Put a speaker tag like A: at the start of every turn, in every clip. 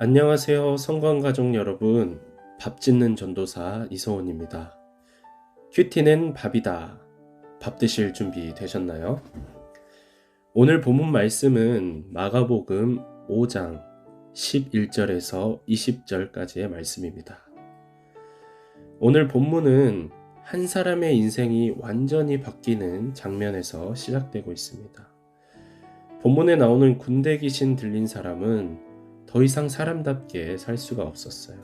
A: 안녕하세요. 성광가족 여러분. 밥 짓는 전도사 이서원입니다. 큐티는 밥이다. 밥 드실 준비 되셨나요? 오늘 본문 말씀은 마가복음 5장 11절에서 20절까지의 말씀입니다. 오늘 본문은 한 사람의 인생이 완전히 바뀌는 장면에서 시작되고 있습니다. 본문에 나오는 군대 귀신 들린 사람은 더 이상 사람답게 살 수가 없었어요.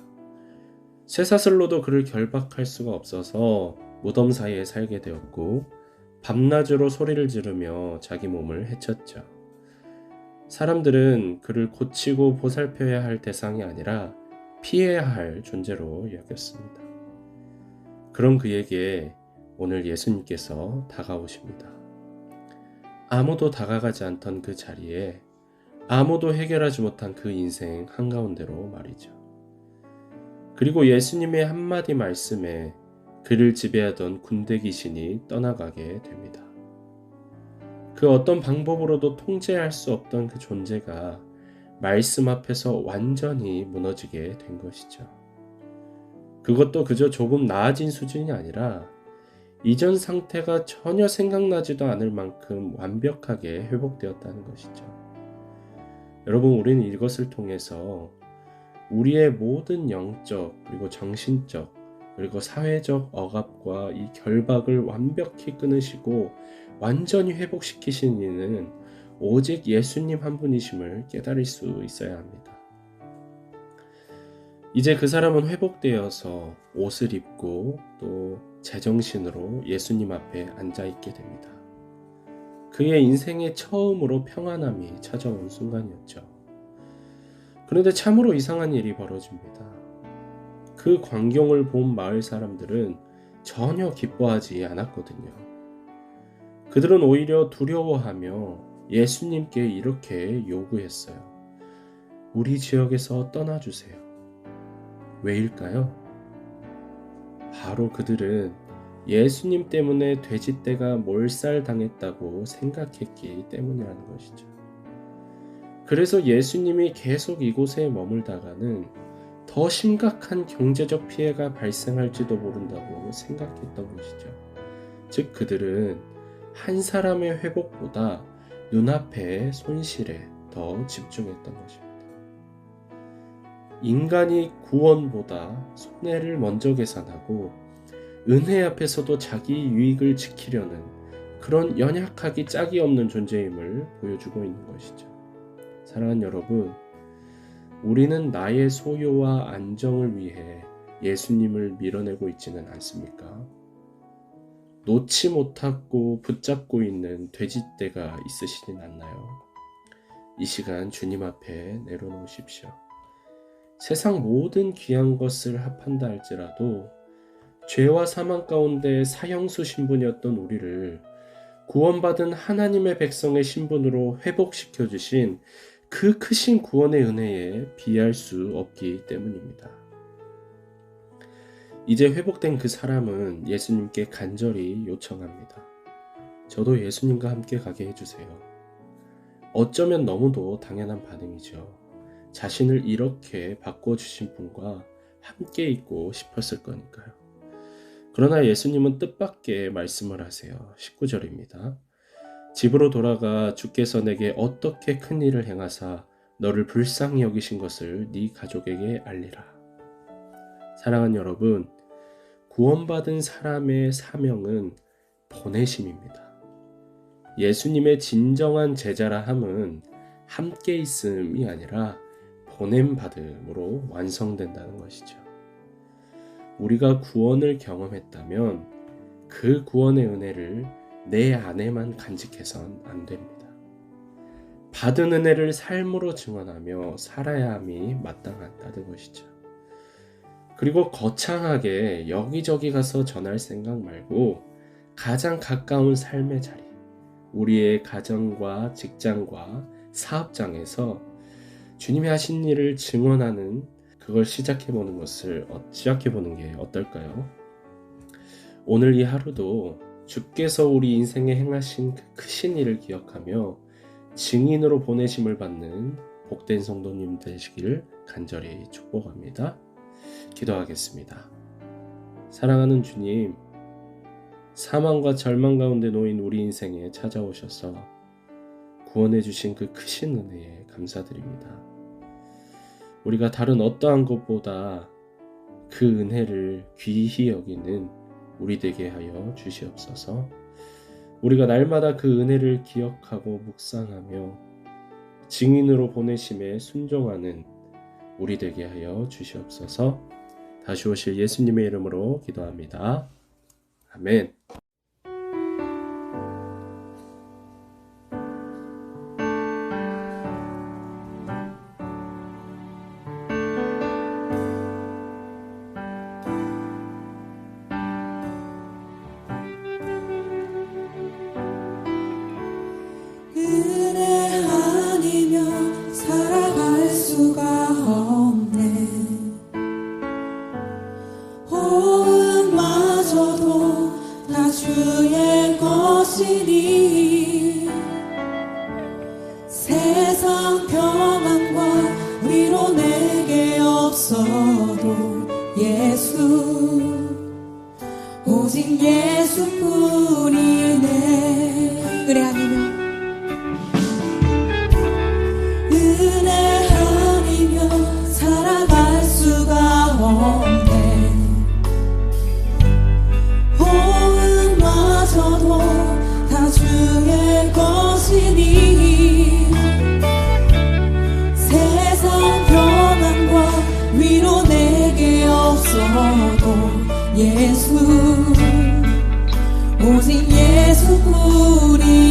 A: 쇠사슬로도 그를 결박할 수가 없어서 무덤 사이에 살게 되었고 밤낮으로 소리를 지르며 자기 몸을 해쳤죠. 사람들은 그를 고치고 보살펴야 할 대상이 아니라 피해야 할 존재로 여겼습니다. 그런 그에게 오늘 예수님께서 다가오십니다. 아무도 다가가지 않던 그 자리에 아무도 해결하지 못한 그 인생 한가운데로 말이죠. 그리고 예수님의 한마디 말씀에 그를 지배하던 군대 귀신이 떠나가게 됩니다. 그 어떤 방법으로도 통제할 수 없던 그 존재가 말씀 앞에서 완전히 무너지게 된 것이죠. 그것도 그저 조금 나아진 수준이 아니라 이전 상태가 전혀 생각나지도 않을 만큼 완벽하게 회복되었다는 것이죠. 여러분, 우리는 이것을 통해서 우리의 모든 영적, 그리고 정신적, 그리고 사회적 억압과 이 결박을 완벽히 끊으시고 완전히 회복시키신 이는 오직 예수님 한 분이심을 깨달을 수 있어야 합니다. 이제 그 사람은 회복되어서 옷을 입고 또 제정신으로 예수님 앞에 앉아 있게 됩니다. 그의 인생의 처음으로 평안함이 찾아온 순간이었죠. 그런데 참으로 이상한 일이 벌어집니다. 그 광경을 본 마을 사람들은 전혀 기뻐하지 않았거든요. 그들은 오히려 두려워하며 예수님께 이렇게 요구했어요. 우리 지역에서 떠나주세요. 왜일까요? 바로 그들은 예수님 때문에 돼지떼가 몰살당했다고 생각했기 때문이라는 것이죠. 그래서 예수님이 계속 이곳에 머물다가는 더 심각한 경제적 피해가 발생할지도 모른다고 생각했던 것이죠. 즉, 그들은 한 사람의 회복보다 눈앞의 손실에 더 집중했던 것입니다. 인간이 구원보다 손해를 먼저 계산하고 은혜 앞에서도 자기 유익을 지키려는 그런 연약하기 짝이 없는 존재임을 보여주고 있는 것이죠. 사랑하는 여러분, 우리는 나의 소유와 안정을 위해 예수님을 밀어내고 있지는 않습니까? 놓지 못하고 붙잡고 있는 돼지떼가 있으시진 않나요? 이 시간 주님 앞에 내려놓으십시오. 세상 모든 귀한 것을 합한다 할지라도 죄와 사망 가운데 사형수 신분이었던 우리를 구원받은 하나님의 백성의 신분으로 회복시켜 주신 그 크신 구원의 은혜에 비할 수 없기 때문입니다. 이제 회복된 그 사람은 예수님께 간절히 요청합니다. 저도 예수님과 함께 가게 해주세요. 어쩌면 너무도 당연한 반응이죠. 자신을 이렇게 바꿔주신 분과 함께 있고 싶었을 거니까요. 그러나 예수님은 뜻밖의 말씀을 하세요. 19절입니다. 집으로 돌아가 주께서 내게 어떻게 큰 일을 행하사 너를 불쌍히 여기신 것을 네 가족에게 알리라. 사랑하는 여러분, 구원받은 사람의 사명은 보내심입니다. 예수님의 진정한 제자라 함은 함께 있음이 아니라 보냄 받음으로 완성된다는 것이죠. 우리가 구원을 경험했다면 그 구원의 은혜를 내 안에만 간직해선 안 됩니다. 받은 은혜를 삶으로 증언하며 살아야 함이 마땅하다는 것이죠. 그리고 거창하게 여기저기 가서 전할 생각 말고 가장 가까운 삶의 자리, 우리의 가정과 직장과 사업장에서 주님이 하신 일을 증언하는 그 그걸 시작해 보는 것을 어, 시작해 보는 게 어떨까요? 오늘 이 하루도 주께서 우리 인생에 행하신 그 크신 일을 기억하며 증인으로 보내심을 받는 복된 성도님 되시기를 간절히 축복합니다. 기도하겠습니다. 사랑하는 주님, 사망과 절망 가운데 놓인 우리 인생에 찾아오셔서 구원해 주신 그 크신 은혜에 감사드립니다. 우리가 다른 어떠한 것보다 그 은혜를 귀히 여기는 우리 되게 하여 주시옵소서. 우리가 날마다 그 은혜를 기억하고 묵상하며 증인으로 보내심에 순종하는 우리 되게 하여 주시옵소서. 다시 오실 예수님의 이름으로 기도합니다. 아멘.
B: 예수 오직 예수뿐이네. 은혜 아니면 없어도 예수 오직 예수뿐이네